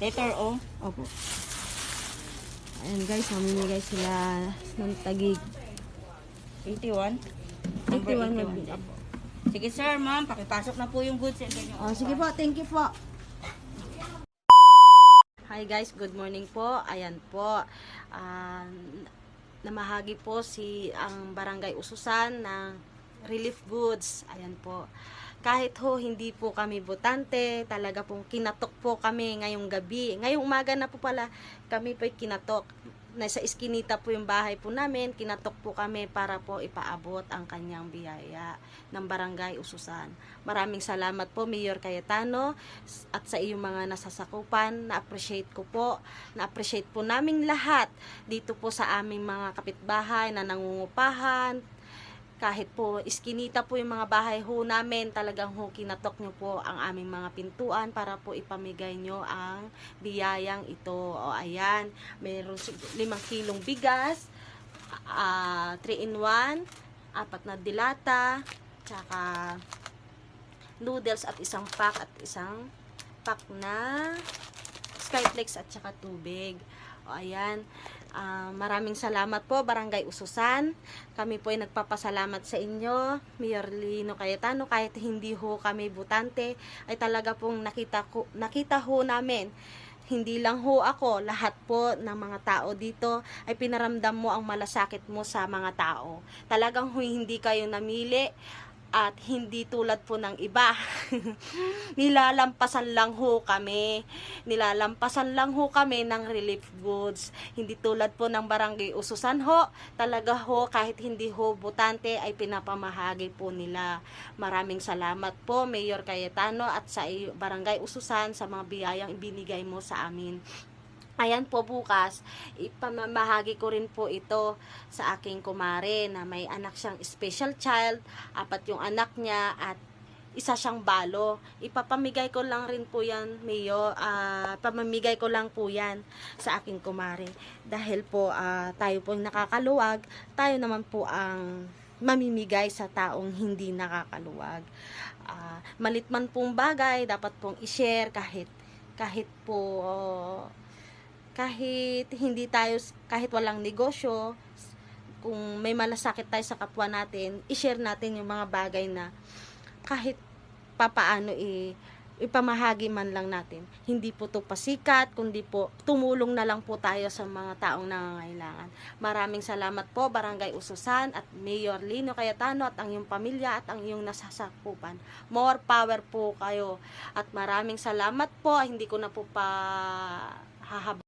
Letter O. Opo. Ayan guys, mamimigay sila ng tagig. 81. 81 Number mag- Opo. Sige sir, ma'am. Pakipasok na po yung goods. yung- Oh, sige po, thank you po. Hi guys, good morning po. Ayan po. Ah, namahagi po si ang Barangay Ususan ng relief goods. Ayan po. Kahit ho hindi po kami botante, talaga pong kinatok po kami ngayong gabi. Ngayong umaga na po pala kami po kinatok. Nasa iskinita po yung bahay po namin, kinatok po kami para po ipaabot ang kanyang biyaya ng Barangay Ususan. Maraming salamat po Mayor Cayetano at sa iyong mga nasasakupan. Na-appreciate ko po. Na-appreciate po naming lahat dito po sa aming mga kapitbahay na nangungupahan. Kahit po iskinita po yung mga bahay ho namin, talagang ho kinatok nyo po ang aming mga pintuan para po ipamigay nyo ang biyayang ito. O ayan, mayroon sig- limang kilong bigas, 3 in 1, apat na dilata, tsaka noodles at isang pack at isang pack na skyflakes at saka tubig. O ayan, Ah, maraming salamat po Barangay Ususan. Kami po ay nagpapasalamat sa inyo, Mayor Lino Cayetano, kahit hindi ho kami butante, ay talaga pong nakita, ko, nakita ho namin hindi lang ho ako, lahat po ng mga tao dito ay pinaramdam mo ang malasakit mo sa mga tao. Talagang ho, hindi kayo namili at hindi tulad po ng iba. Nilalampasan lang ho kami. Nilalampasan lang ho kami ng relief goods. Hindi tulad po ng barangay Ususan ho. Talaga ho, kahit hindi ho butante ay pinapamahagi po nila. Maraming salamat po, Mayor Cayetano at sa barangay Ususan sa mga biyayang ibinigay mo sa amin. Ayan po bukas, ipamamahagi ko rin po ito sa aking kumare na may anak siyang special child, apat yung anak niya at isa siyang balo. Ipapamigay ko lang rin po yan, Mayo. ah pamamigay ko lang po yan sa aking kumare. Dahil po ah, tayo po nakakaluwag, tayo naman po ang mamimigay sa taong hindi nakakaluwag. Ah, malit man pong bagay, dapat pong i-share kahit kahit po kahit hindi tayo kahit walang negosyo kung may malasakit tayo sa kapwa natin i-share natin yung mga bagay na kahit papaano i ipamahagi man lang natin. Hindi po to pasikat, kundi po tumulong na lang po tayo sa mga taong nangangailangan. Maraming salamat po Barangay Ususan at Mayor Lino Cayetano at ang iyong pamilya at ang iyong nasasakupan. More power po kayo. At maraming salamat po. Hindi ko na po pa hahab